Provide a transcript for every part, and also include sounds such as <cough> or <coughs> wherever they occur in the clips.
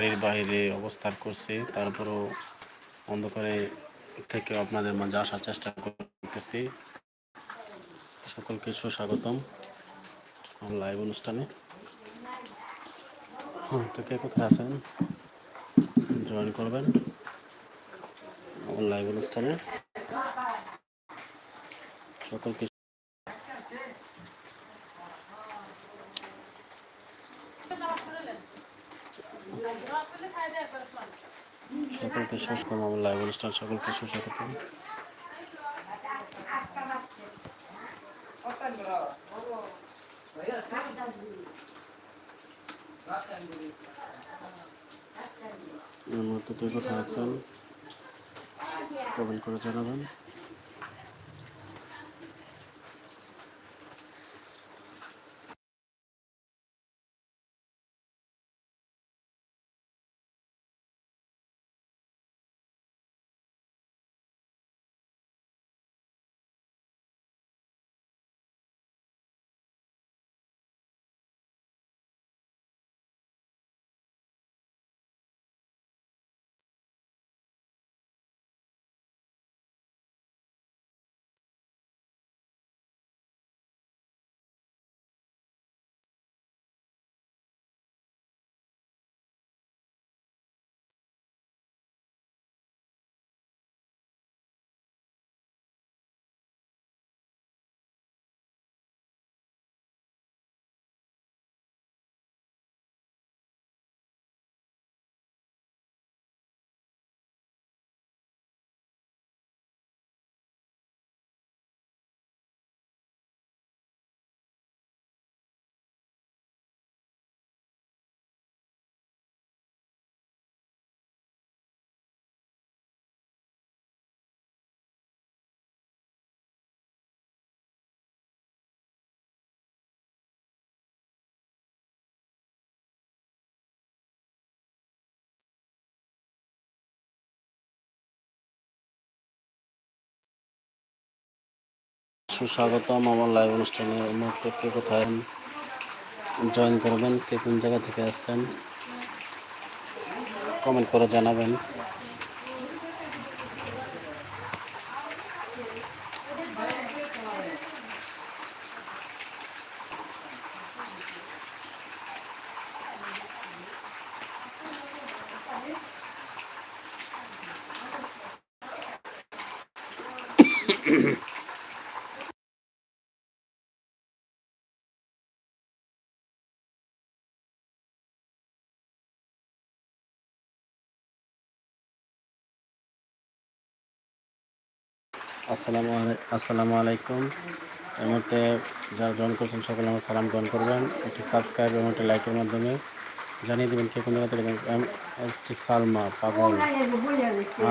বাড়ির বাইরে অবস্থান করছি, তারপরও অন্ধকারে থেকে আপনাদের মাঝে আসার চেষ্টা করতেছি। সকলকে সুস্বাগতম লাইভ অনুষ্ঠানে। হ্যাঁ তো কে কোথায় আছেন? জয়েন করবেন লাইভ অনুষ্ঠানে। সকলকে সুস্বাগতম আমার লাইভ অনুষ্ঠান সকলকে সুস্বাগতম। এই কোথায় আছেন। কমেন্ট করে জানাবেন। সুস্বাগতম আমার লাইভ অনুষ্ঠানে। মুহূর্তে কে কোথায় জয়েন করবেন, কে কোন জায়গা থেকে আসছেন? কমেন্ট করে জানাবেন। আসসালামু আসসালামু আলাইকুম। এই মুহূর্তে যারা জয়েন করছেন, সকলে আমার সালাম গ্রহণ করবেন। একটি সাবস্ক্রাইব এবং একটি লাইকের মাধ্যমে জানিয়ে দেবেন কে কোন জায়গা থেকে এম এস টি সালমা, পাগল।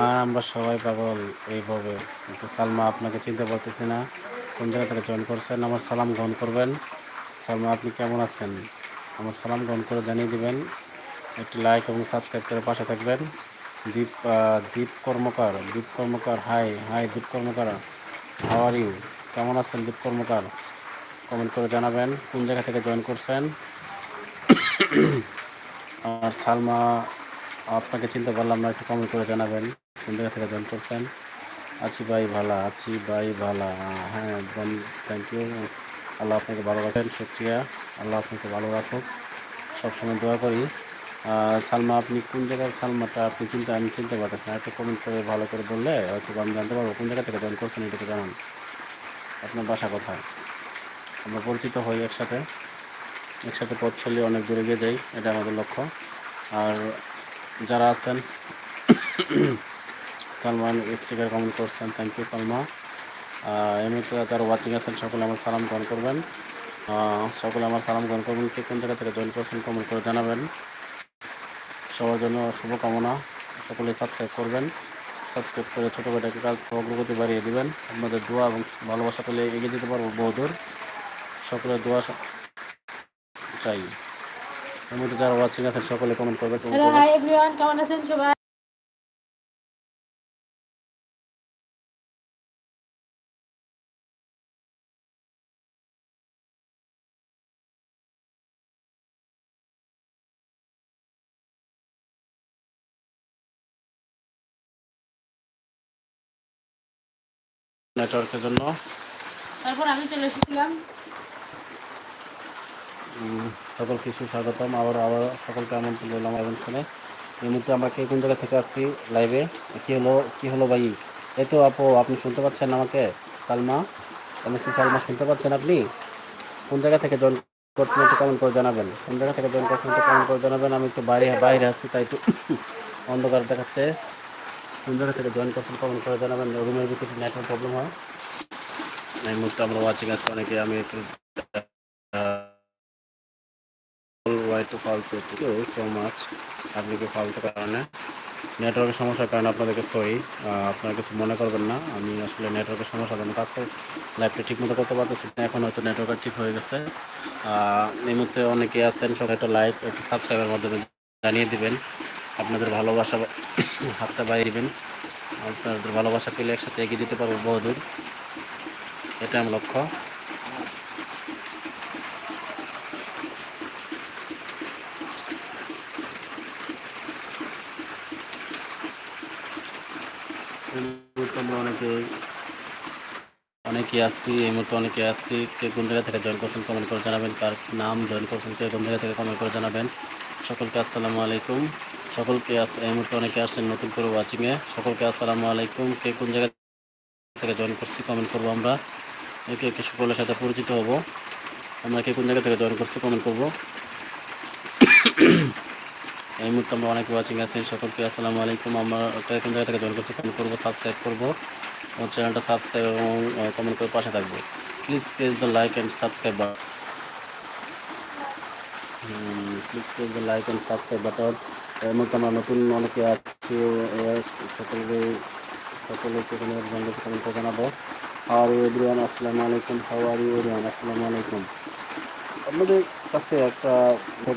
আর আমরা সবাই পাগল এইভাবে। কিন্তু সালমা আপনাকে চিনতে পারতেছি না, কোন জায়গা থেকে জয়েন করছেন। আমার সালাম গ্রহণ করবেন। সালমা, আপনি কেমন আছেন? আমার সালাম গ্রহণ করে জানিয়ে দেবেন। একটি লাইক এবং সাবস্ক্রাইব করে পাশে থাকবেন। Deep Deep Karmakar Deep Karmakar, hi hi Deep Karmakar how are you কেমন আছেন দীপ কর্মকার? কমেন্ট করে জানাবেন, কোন জায়গা থেকে জয়েন করছেন? আর সালমা, আপনাকে চিনতে পারলাম না, একটু কমেন্ট করে জানাবেন, কোন জায়গা থেকে জয়েন করছেন? আছি ভাই ভালা, আছি ভাই ভালা হ্যাঁ একদম থ্যাংক ইউ আল্লাহ আপনাকে ভালো রাখেন শুক্রিয়া, আল্লাহ আপনাকে ভালো রাখুক, সবসময় দোয়া করি। সালমা, আপনি কোন জায়গার সালমাটা আপনি চিন্তা আমি চিনতে পারতেছি না। একটু কমেন্ট করে ভালো করে বললে হয়তো আমি জানতে পারব কোন জায়গা থেকে জয়েন করছেন এটাকে জানান। আপনার বাসা কোথায়? আমরা পরিচিত হই একসাথে। একসাথে পথ চলিয়ে অনেক দূরে গিয়ে যাই, এটা আমাদের লক্ষ্য। আর যারা আছেন, সালমান স্টিকার কমেন্ট করছেন থ্যাংক ইউ সালমা। এমনিতে যারা ওয়াচিং আছেন, সকলে আমার সালাম গ্রহণ করবেন। সকলে আমার সালাম গ্রহণ করবেন। কে কোন জায়গা থেকে জয়েন করছেন কমেন্ট করে জানাবেন। সবার জন্য শুভকামনা। সকলে সাবস্ক্রাইব করবেন সাবস্ক্রাইব করে ছোটো বেটাকে কাজ অগ্রগতি বাড়িয়ে দেবেন। আপনাদের দোয়া এবং ভালোবাসা পেলে এগিয়ে যেতে পারব বহুদূর সকলের দোয়া চাই। এর মধ্যে যারা ওয়াচিং আছেন, সকলে কমেন্ট করবে comment হ্যালো করবে। হাই এভরিওয়ান কেমন আছেন সবাই? নেটওয়ার্কের জন্য। তারপর আমি চলে এসেছিলাম। সকল কিছু স্বাগতম। আবার আবার সকলকে আমন্ত্রণ করলাম এবং শুনে এই মুহূর্তে আমরা কে কোন জায়গা থেকে আসছি লাইভে কি হলো কি হলো ভাই? এই তো আপু আপনি শুনতে পাচ্ছেন আমাকে? সালমা? এমএসসি সালমা শুনতে পাচ্ছেন আপনি? কোন জায়গা থেকে জয়েন করছেন একটু কমেন্ট করে জানাবেন। কোন জায়গা থেকে জয়েন করছেন একটু কমেন্ট করে জানাবেন। আমি একটু বাইরে বাইরে আছি তাই একটু <coughs> অন্ধকার দেখাচ্ছে। কোন জায়গা থেকে জয়েন করছেন কমেন্ট করে জানাবেন রুমের ভিতরে নেটওয়ার্ক প্রবলেম হয়। এই মুহূর্তে আমরা ওয়াচিং আছে, অনেকে আমি একটু টু ফালতু সো মাচ আপনাকে ফালতু কারণে নেটওয়ার্কের সমস্যার কারণে আপনাদেরকে সরি আপনারা কিছু মনে করবেন না। আমি আসলে নেটওয়ার্কের সমস্যার জন্য কাজ করি লাইভটা ঠিক মতো করতে পারতেছি না। এখন হয়তো নেটওয়ার্ক ঠিক হয়ে গেছে। এই মুহূর্তে অনেকে আছেন, সবাই একটা লাইক একটা সাবস্ক্রাইবের মাধ্যমে জানিয়ে দিবেন। আপনাদের ভালোবাসা হাতটা বাইরে দিবেন আপনাদের ভালোবাসা পেলে একসাথে এগিয়ে দিতে পারব বহুদূর। এটা আমার লক্ষ্য। অনেকে আসছি এই মুহূর্তে অনেকে আসছি কে কোন জায়গা থেকে জয়েন করছেন কমেন্ট করে জানাবেন। কার নাম জয়েন করছেন, কে কোন জায়গা থেকে কমেন্ট করে জানাবেন। সকলকে আসসালামু আলাইকুম। সকলকে আস, এই মুহূর্তে অনেকে আসছেন নতুন করে ওয়াচিংয়ে সকলকে আসসালামু আলাইকুম। কে কোন জায়গা থেকে জয়েন করছি কমেন্ট করব আমরা। একে একে সকলের সাথে পরিচিত হব। আমরা কে কোন জায়গা থেকে জয়েন করছি কমেন্ট করব। এই মুহূর্তে আমরা অনেকে ওয়াচিং আছেন সকলকে আসসালামু আলাইকুম। আমরা কোন জায়গা থেকে জয়েন করছি কমেন্ট করব সাবস্ক্রাইব করব। আমার চ্যানেলটা সাবস্ক্রাইব এবং কমেন্ট করে পাশে থাকব। Please press the like and subscribe button please press the like and subscribe button মধ্যে আমরা নতুন অনেকে আছি সকলে সকলকে করে জানাব ইউ এভরিওয়ান, আসসালামু আলাইকুম হাওয়ার ইউ এভরিওয়ান? আসসালামু আলাইকুম। আপনাদের কাছে একটা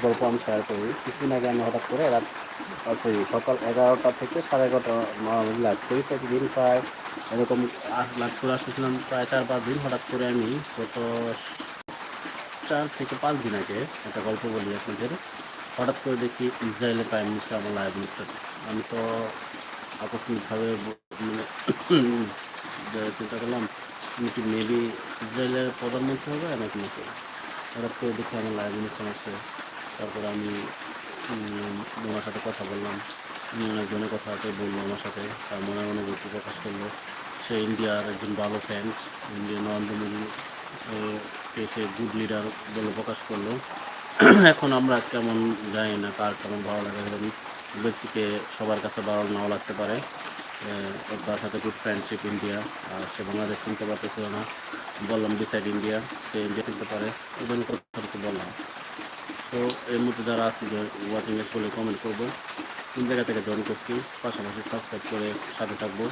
গল্প আমি শেয়ার করি। কিছুদিন আগে আমি হঠাৎ করে রাত সরি সকাল এগারোটা থেকে সাড়ে এগারোটা লাইভ করি প্রতিদিন প্রায় এরকম লাইভ করে আসতেছিলাম, প্রায় চার পাঁচ দিন হঠাৎ করে আমি গত চার থেকে পাঁচ দিন আগে একটা গল্প বলি আপনাদের। হঠাৎ করে দেখি ইসরায়েলের প্রাইম মিনিস্টার আমার লাইভ নিচ্ছে আমি তো আকস্মিকভাবে মানে <coughs> চিন্তা করলাম আমি কি মেবি ইসরায়েলের প্রধানমন্ত্রী হবে নাকি নাকি হঠাৎ করে দেখি আমার লাইভ অনুষ্ঠান আছে তারপরে আমি ওনার সাথে কথা বললাম। উনি অনেকজনের কথা বলল আমার সাথে। তার মনে মনে অনুভূতি প্রকাশ করল। সে ইন্ডিয়ার একজন ভালো ফ্যান ইন্ডিয়ান নরেন্দ্র মোদী সে গুড লিডার বলে প্রকাশ করল। <clears throat> এখন আমরা কেমন জানি না কার কেমন ভালো লাগে ব্যক্তিকে সবার কাছে ভালো নাও লাগতে পারে। তার সাথে গুড ফ্রেন্ডশিপ ইন্ডিয়া আর সে বাংলাদেশ চিনতে পারতেছিল না। বললাম ডিসাইড ইন্ডিয়া সে ইন্ডিয়া চিনতে পারে। জন্য কথা বললাম। তো এর মধ্যে যারা আছে ওয়াচিং এর চলে কমেন্ট করব, কোন জায়গা থেকে জয়েন করছি, পাশাপাশি সাবস্ক্রাইব করে সাথে থাকব। <coughs>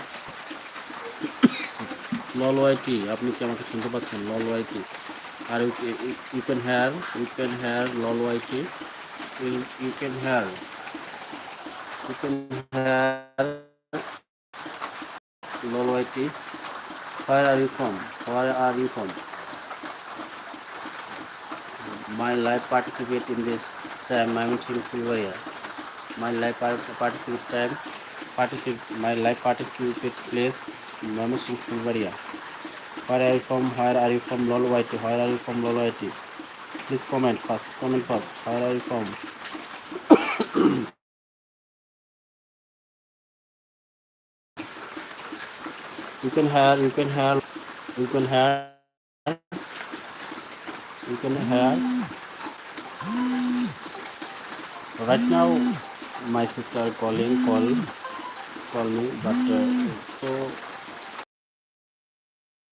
লল ওয়াইটি আপনি কি আমাকে শুনতে পাচ্ছেন lol YT Are you can hear you can hear lol YT you can hear you can hear lol YT Where are you from? Where are you from? My life participate in this time. I'm in Fulvaria. My life par- participate time. Participate. My life participate place. I'm in Fulvaria. Where are you from? Where are you from? Lolo Whitey. Where are you from? Lolo Whitey. Please comment first. Comment first. Where are you from? <coughs> you can hear. You can hear. You can hear. You can hear. Right now, my sister calling call call me, but uh, so